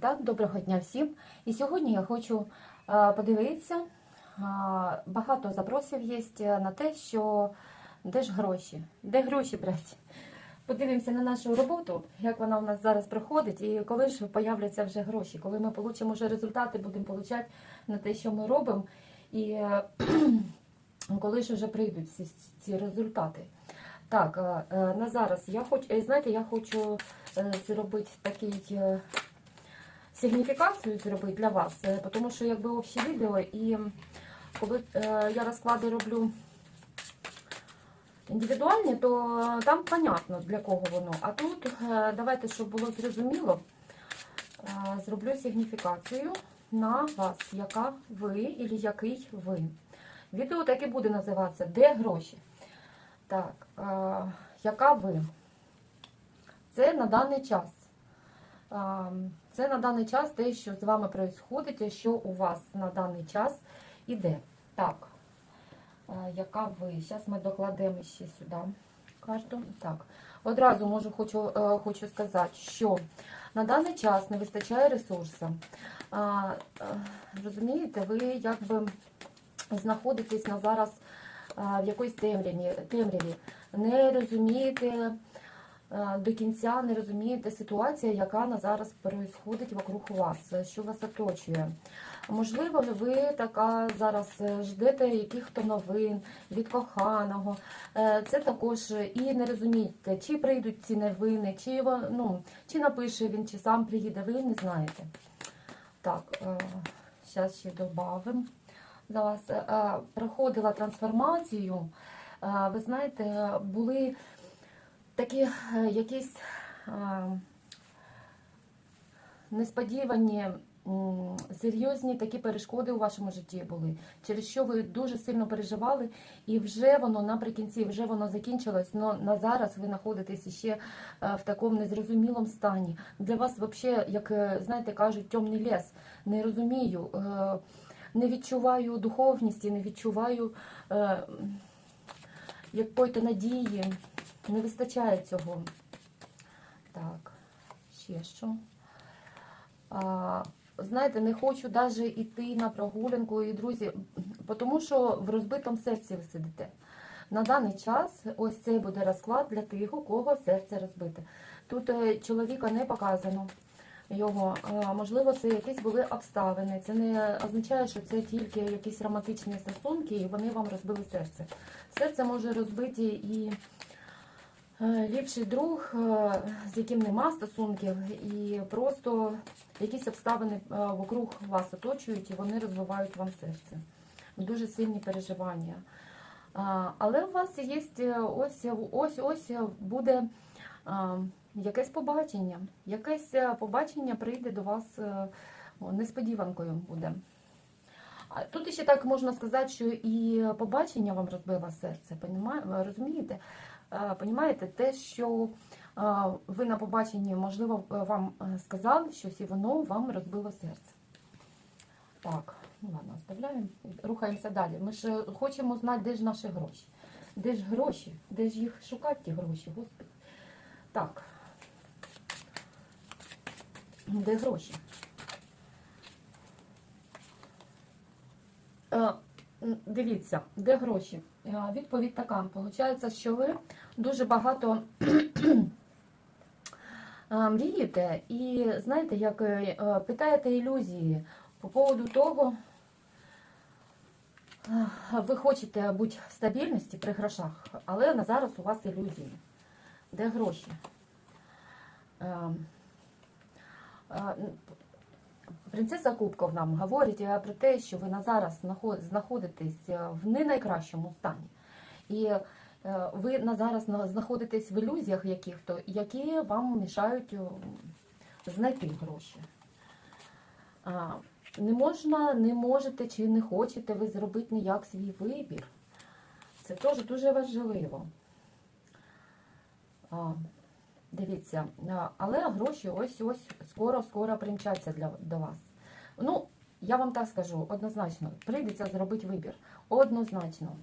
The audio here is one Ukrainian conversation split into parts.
Так, доброго дня всім. І сьогодні я хочу е, подивитися. е, Багато запросів є на те, що де ж гроші? Де гроші брати? Подивимося на нашу роботу, як вона у нас зараз проходить, і коли ж появляться вже гроші, коли ми отримаємо вже результати, будемо отримати на те, що ми робимо, і е, коли ж вже прийдуть ці, ці результати. Так, е, е, на зараз я хочу, е, знаєте, я хочу е, зробити такий. Сигніфікацію зробити для вас, е, тому що якби общі відео, і коли е, я розклади роблю індивідуальні, то там понятно для кого воно. А тут е, давайте, щоб було зрозуміло, зроблю сигніфікацію на вас, яка ви і який ви. Відео так і буде називатися Де гроші? Так, яка ви? Це на даний час. Це на даний час те, що з вами відбувається, що у вас на даний час іде. Так, яка ви? Зараз ми докладемо ще сюди кожну. Так, одразу можу хочу, е, хочу сказати, що на даний час не вистачає ресурсу. А, е, Розумієте, ви якби знаходитесь на зараз в якоїсь темряві, темряві. не розумієте до кінця не розумієте ситуацію, яка на зараз відбувається вокруг вас, що вас оточує. Можливо, ви така зараз е, ждете яких-то новин від коханого. Е, Це також і не розумієте, чи прийдуть ці новини, чи, ну, чи напише він, чи сам приїде, ви не знаєте. Так, зараз ще додамо. За вас Е, е, проходила трансформацію. Е, Ви знаєте, були такі е, якісь е, несподівані, серйозні такі перешкоди у вашому житті були, через що ви дуже сильно переживали, і вже воно наприкінці, вже воно закінчилось, але на зараз ви знаходитесь ще е, в такому незрозумілому стані. Для вас взагалі, як знаєте, кажуть, темний ліс. Не розумію, не відчуваю духовності, не відчуваю якої-то надії. Не вистачає цього. Так, ще що. А, знаєте, не хочу навіть йти на прогулянку і друзі, тому що в розбитому серці ви сидите. На даний час ось цей буде розклад для тих, у кого серце розбите. Тут е, чоловіка не показано його. Можливо, це якісь були обставини. Це не означає, що це тільки якісь романтичні стосунки, і вони вам розбили серце. Серце може розбити і ліпший друг, е, з яким нема стосунків, і просто якісь обставини е, вокруг вас оточують, і вони розвивають вам серце. Дуже сильні переживання. Але у вас є е, ось ось ось буде якесь побачення. Якесь е, побачення прийде до вас е, несподіванкою буде. Тут ще так можна сказати, що і побачення вам розбило серце, розумієте? Е, Понімаєте, те, що е, ви на побаченні, можливо, е, вам сказали щось, і воно вам розбило серце. Так, ну ладно, оставляємо. Рухаємося далі. Ми ж хочемо знати, де ж наші гроші. Де ж гроші? Де ж їх шукати, ті гроші, господи. Так. Де гроші? Дивіться, де гроші? Відповідь така. Получається, що ви дуже багато мрієте і знаєте, як е, е, питаєте ілюзії по поводу того, ви хочете бути в стабільності при грошах, але на зараз у вас ілюзії. Де гроші? Принцеса Кубков нам говорить е, про те, що ви на зараз знаходитесь е, в не найкращому стані. І е, ви на зараз знаходитесь в ілюзіях яких-то, які вам мішають знайти гроші. Не можна, не можете чи не хочете ви зробити ніяк свій вибір. Це теж дуже важливо. Дивіться, але гроші ось ось скоро-скоро примчаться для до вас. Ну, я вам так скажу, однозначно, прийдеться зробити вибір. Однозначно.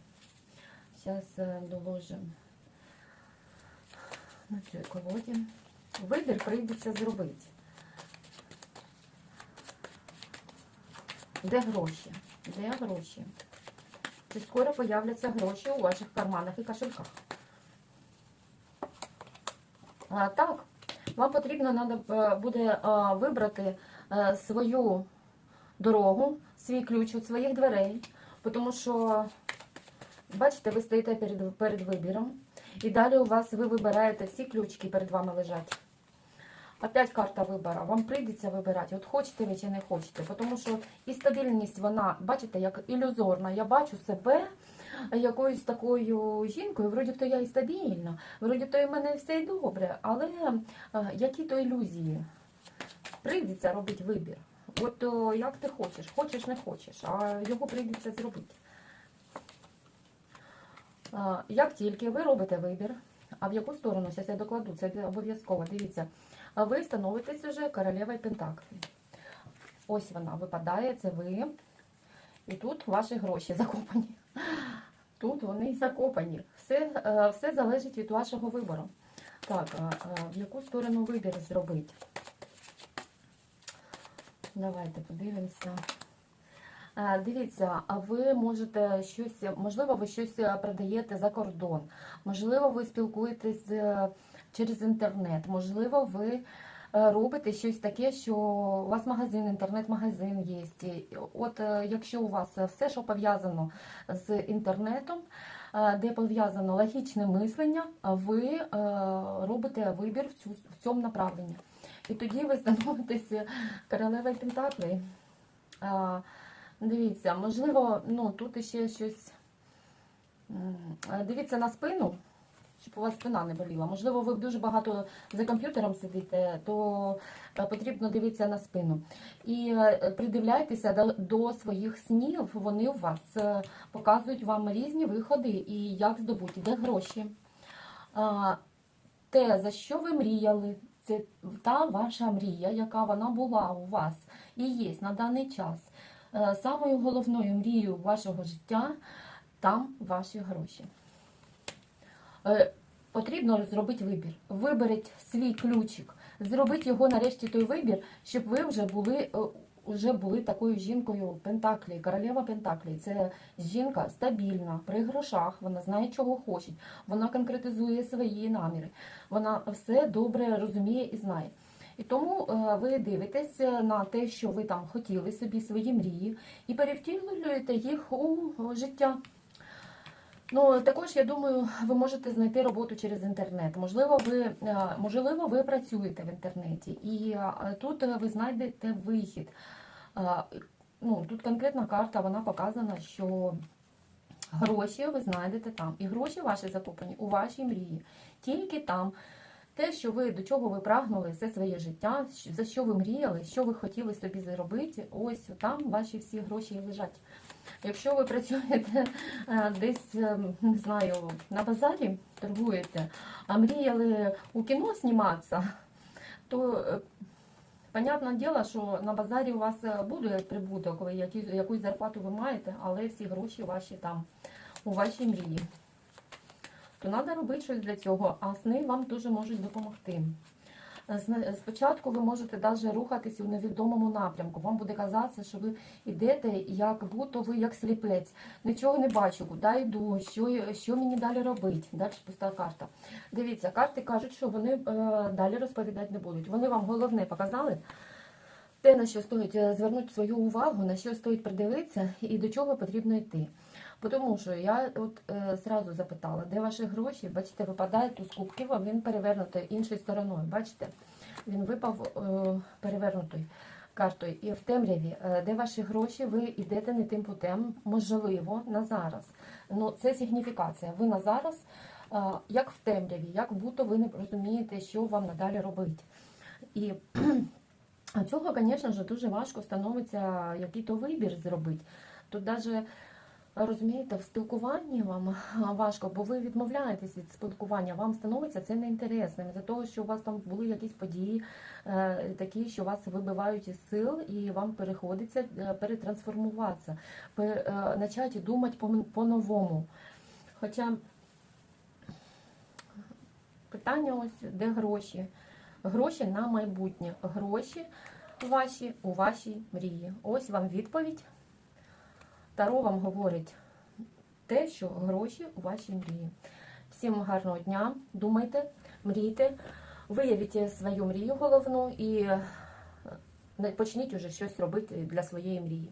Зараз доложимо на цій колоді. Вибір прийдеться зробити. Де гроші? Де гроші? Чи скоро появляться гроші у ваших карманах і кошельках? Так, вам потрібно е, буде вибрати е, свою дорогу, свій ключ від своїх дверей, тому що, бачите, ви стоїте перед, вибіром, і далі у вас ви вибираєте всі ключики перед вами лежать. Опять карта вибора. Вам прийдеться вибирати, от хочете ви чи не хочете. Тому що і стабільність, вона, бачите, як ілюзорна. Я бачу себе якоюсь такою жінкою, вроді то я і стабільна, вроді то і в мене все й добре, але е, які то ілюзії? Прийдеться робити вибір. От як ти хочеш, хочеш, не хочеш, а його прийдеться зробити. Як тільки ви робите вибір, а в яку сторону, зараз я докладу, це обов'язково, дивіться, ви становитесь уже королевою Пентаклі. Ось вона випадає, це ви. І тут ваші гроші закопані. Тут вони закопані. Все, е, все залежить від вашого вибору. Так, а, а, в яку сторону вибір зробити? Давайте подивимося. Е, Дивіться, а ви можете щось, можливо, ви щось е, продаєте за кордон, можливо, ви спілкуєтесь е, через інтернет, можливо, ви е, робите щось таке, що у вас магазин, інтернет-магазин є. От е, якщо у вас все, що пов'язано з інтернетом, е, де пов'язано логічне мислення, ви е, робите вибір в цю- в цьому направленні. І тоді ви становитесь королевою Пентаклей. Дивіться, можливо, ну тут ще щось. Дивіться на спину, щоб у вас спина не боліла. Можливо, ви дуже багато за комп'ютером сидите, то е, потрібно дивитися на спину. І е, придивляйтеся до, своїх снів. Вони у вас е, показують вам різні виходи і як здобути, де гроші. Те, за що ви мріяли, це та ваша мрія, яка вона була у вас і є на даний час. Самою головною мрією вашого життя там ваші гроші. Е, Потрібно зробити вибір. Виберіть свій ключик, зробіть його нарешті той вибір, щоб ви вже були, е, вже були такою жінкою Пентаклі, королева Пентаклі. Це жінка стабільна, при грошах, вона знає, чого хоче, вона конкретизує свої наміри, вона все добре розуміє і знає. І тому е, ви дивитесь на те, що ви там хотіли собі, свої мрії, і перевтілюєте їх у життя. Ну, також я думаю, ви можете знайти роботу через інтернет. Можливо, ви е, можливо, ви працюєте в інтернеті, і е, тут е, ви знайдете вихід. Ну, тут конкретна карта, вона показана, що гроші ви знайдете там. І гроші ваші закуплені у вашій мрії. Тільки там. Те, що ви до чого ви прагнули все своє життя, за що ви мріяли, що ви хотіли собі заробити, ось там ваші всі гроші лежать. Якщо ви працюєте е, десь, е, не знаю, на базарі торгуєте, а мріяли у кіно зніматися, то е, понятне діло, що на базарі у вас буде прибуток, ви якусь зарплату ви маєте, але всі гроші ваші там у вашій мрії. То треба робити щось для цього, а сни вам дуже можуть допомогти. Спочатку ви можете навіть рухатися у невідомому напрямку. Вам буде казатися, що ви йдете, як будто ви як сліпець. Нічого не бачу, куди йду, що, що мені далі робити. Далі пуста карта. Дивіться, карти кажуть, що вони е, далі розповідати не будуть. Вони вам головне показали. Те, на що стоїть е, звернути свою увагу, на що стоїть придивитися і до чого потрібно йти. Тому що я от е, сразу запитала, де ваші гроші? Бачите, випадає туз кубків, а він перевернутий іншою стороною. Бачите? Він випав е, перевернутою картою. І в темряві, е, де ваші гроші, ви йдете не тим путем, можливо, на зараз. Ну, це сигніфікація. Ви на зараз, як в темряві, як будто ви не розумієте, що вам надалі робити. І цього, звісно ж, дуже важко становиться який-то вибір зробити. Тут навіть розумієте, в спілкуванні вам важко, бо ви відмовляєтесь від спілкування, вам становиться це неінтересним. За того, що у вас там були якісь події е, такі, що вас вибивають із сил, і вам переходиться е, перетрансформуватися, пер, е, почати думати по- по-новому. Хоча питання ось, де гроші? Гроші на майбутнє, гроші ваші у вашій мрії. Ось вам відповідь. Таро вам говорить те, що гроші у вашій мрії. Всім гарного дня, думайте, мрійте, виявіть свою мрію головну і е, почніть уже щось робити для своєї мрії.